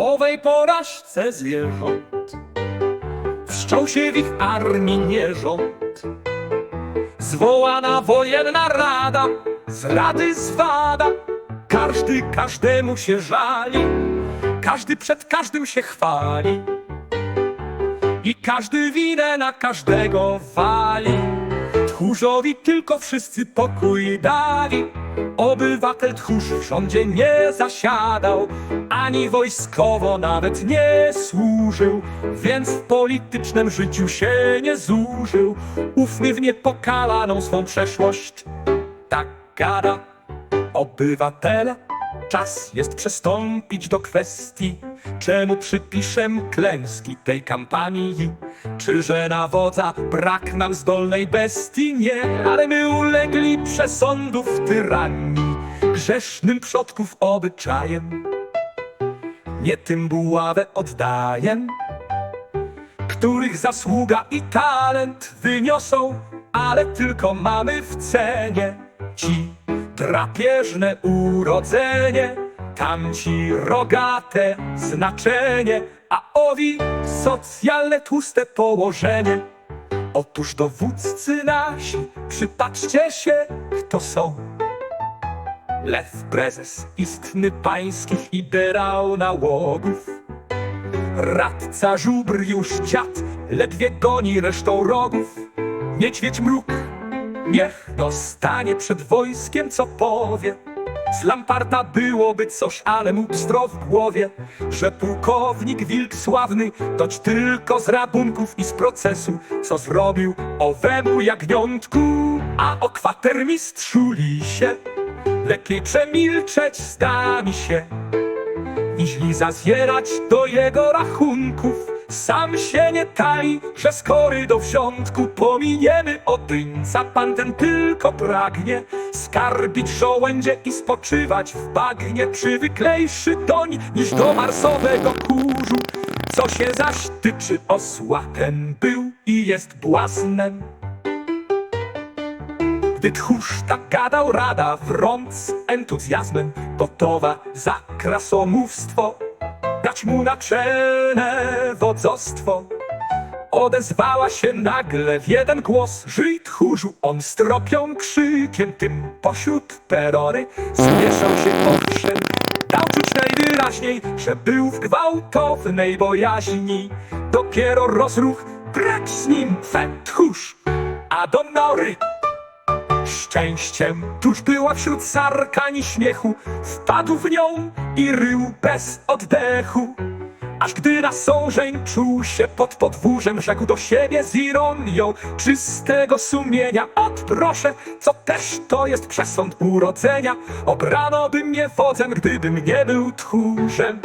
wielowej porażce zwierząt. Wszczął się w ich armii nierząd. Zwołana wojenna rada, z rady zwada. Każdy każdemu się żali, każdy przed każdym się chwali. I każdy winę na każdego wali. Tchórzowi tylko wszyscy pokój dali. Obywatel tchórz w rządzie nie zasiadał, ani wojskowo nawet nie służył, więc w politycznym życiu się nie zużył. Ufny w niepokalaną swą przeszłość, tak gada obywatele. Czas jest przystąpić do kwestii, czemu przypiszę klęski tej kampanii. Czy że na wodza brak nam zdolnej bestii? Nie, ale my ulegli przesądów tyranii, grzesznym przodków obyczajem. Nie tym buławę oddaję, których zasługa i talent wyniosą, ale tylko mamy w cenie ci drapieżne urodzenie, tamci rogate znaczenie, a owi socjalne tłuste położenie. Otóż dowódcy nasi, przypatrzcie się, kto są. Lew prezes, istny pańskich ideał nałogów. Radca żubr już dziad, ledwie goni resztą rogów. Niedźwiedź mruk, niech dostanie przed wojskiem co powie. Z Lamparta byłoby coś, ale mu pstro w głowie, że pułkownik wilk sławny toć tylko z rabunków i z procesu, co zrobił owemu jagniątku, a o kwatermistrzu lisie lepiej przemilczeć zda mi się niźli zazierać do jego rachunków. Sam się nie tai, że skory do wsiątku pominiemy odyńca. Pan ten tylko pragnie skarbić żołędzie i spoczywać w bagnie. Przywyklejszy doń niż do marsowego kurzu. Co się zaś tyczy osła, ten był i jest błaznem. Gdy tchórz tak gadał rada, wrąc z entuzjazmem, gotowa za krasomówstwo, dać mu naczelne Odezwała się nagle w jeden głos, żyj tchórzu, on stropią krzykiem tym pośród perory, zmieszał się owszem, dał czuć najwyraźniej, że był w gwałtownej bojaźni. Dopiero rozruch, precz z nim, fen tchórz, a do nory szczęściem Tuż była wśród sarkań i śmiechu Wpadł w nią i rył bez oddechu Aż gdy na sążeń czuł się pod podwórzem Rzekł do siebie z ironią czystego sumienia Odproszę, co też to jest przesąd urodzenia. Obrano by mnie wodzem, gdybym nie był tchórzem